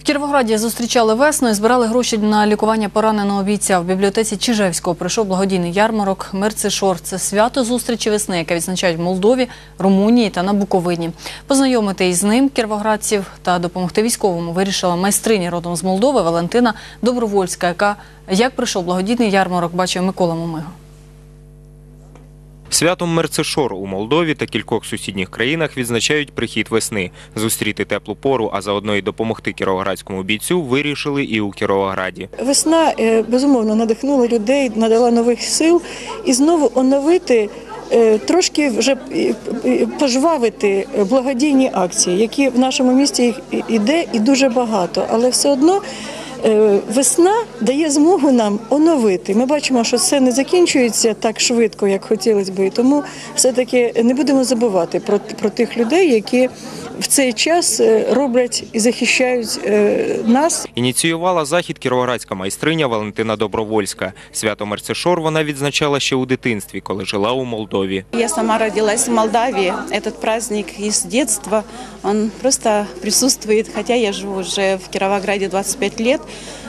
В Кіровограді зустрічали весну і збирали гроші на лікування пораненого бійця. В бібліотеці Чижевського прийшов благодійний ярмарок Мерцешор. Це свято зустрічі весни, яке відзначають в Молдові, Румунії та на Буковині. Познайомити із ним кіровоградців та допомогти військовому вирішила майстриня родом з Молдови Валентина Добровольська, яка як прийшов благодійний ярмарок, бачив Микола Мумиго. Святом Мерцешор у Молдові та кількох сусідніх країнах відзначають прихід весни. Зустріти теплу пору, а заодно й допомогти кіровоградському бійцю вирішили і у Кіровограді. Весна е, безумовно надихнула людей, надала нових сил і знову оновити. е, Трошки вже е, пожвавити благодійні акції, які в нашому місті їх іде і дуже багато, але все одно весна дає змогу нам оновити. Ми бачимо, що це не закінчується так швидко, як хотілося би. І Тому все-таки не будемо забувати про, про тих людей, які в цей час е, роблять і захищають е, нас Ініціювала захід кіровоградська майстриня Валентина Добровольська. Свято Мерцешор вона відзначала ще у дитинстві, коли жила у Молдові. Я сама родилась в Молдавії. Этот праздник із дитинства, он просто присутствує, хотя я живу вже в Кіровограді 25 лет.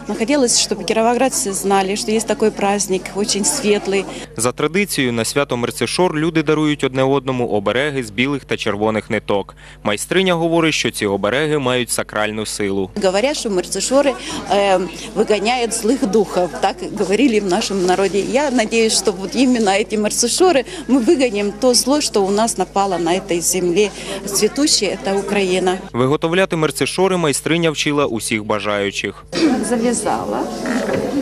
Но хотелось, чтобы кировоградцы знали, что есть такой праздник, очень светлый. За традицією на свято Мерцешор люди дарують одне одному обереги з білих та червоних ниток. Майстриня говорить, що ці обереги мають сакральну силу. Говорят, что мерцешоры э, выгоняют злых духов. Так говорили в нашем народе. Я надеюсь, что вот именно эти мерцешоры мы выгоним то зло, что у нас напало на этой земле цветущей, это Украина. Виготовляти мерцешори майстриня вчила усіх бажаючих. завязала,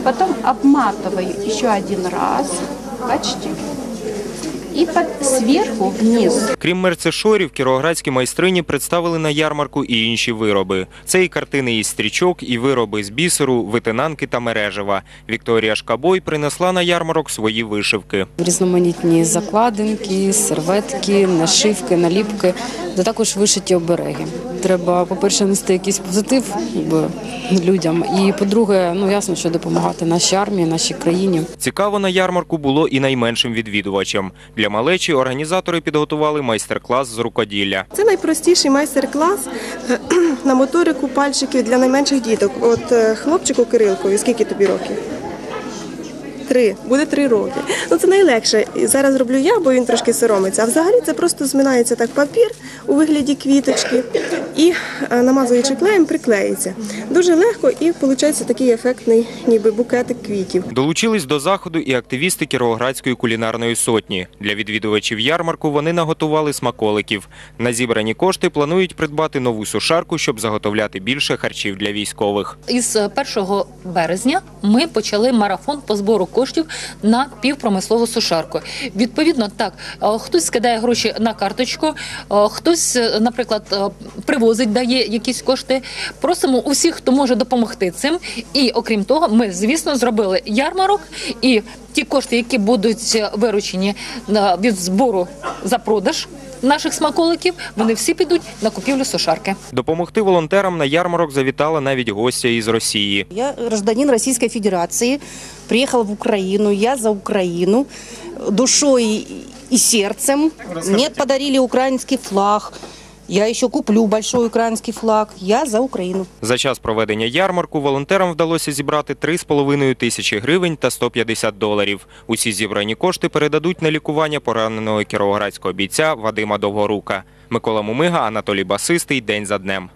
потом обматываю еще один раз, почти, и под, сверху вниз. Крім мерцешорів, кіровоградські майстрині представили на ярмарку і інші вироби. Це і картини із стрічок, і вироби з бісеру, витинанки та мережева. Вікторія Шкабой принесла на ярмарок свої вишивки. різноманітні закладинки, серветки, нашивки, наліпки, та також вишиті обереги. Треба, по-перше, нести якийсь позитив людям. І по-друге, ну ясно, що допомагати нашій армії, нашій країні. Цікаво на ярмарку було і найменшим відвідувачам. Для малечі організатори підготували майстер-клас з рукоділля. Це найпростіший майстер-клас е, на моторику пальчиків для найменших діток. От е, хлопчику Кирилкові, скільки тобі років? Три, буде три роки. Ну це найлегше. Зараз роблю я, бо він трошки соромиться. А взагалі це просто зминається так папір у вигляді квіточки і е, намазуючи клеєм, приклеїться. Дуже легко і виходить такий ефектний, ніби букетик квітів. Долучились до заходу і активісти Кіровоградської кулінарної сотні. Для відвідувачів ярмарку вони наготували смаколиків. На зібрані кошти планують придбати нову сушарку, щоб заготовляти більше харчів для військових. Із 1 березня ми почали марафон по збору коштів на півпромислову сушарку. Відповідно, так е, хтось скидає гроші на карточку, е, хтось, е, наприклад, е, привозить, дає якісь кошти. Просимо усіх, хто може допомогти цим. І окрім того, ми звісно зробили ярмарок і ті кошти, які будуть виручені е, від збору за продаж. Наших смаколиків вони всі підуть на купівлю сушарки. Допомогти волонтерам на ярмарок завітала навіть гостя із Росії. Я гражданин Российской Федерации, приехала в Украину, я за Украину, душой и сердцем. Мне подарили украинский флаг, я ще куплю большой український флаг, я за Україну. За час проведення ярмарку волонтерам вдалося зібрати 3,5 тисячі гривень та 150 доларів. Усі зібрані кошти передадуть на лікування пораненого кіровоградського бійця Вадима Довгорука. Микола Мумига, Анатолій Басистий. День за днем.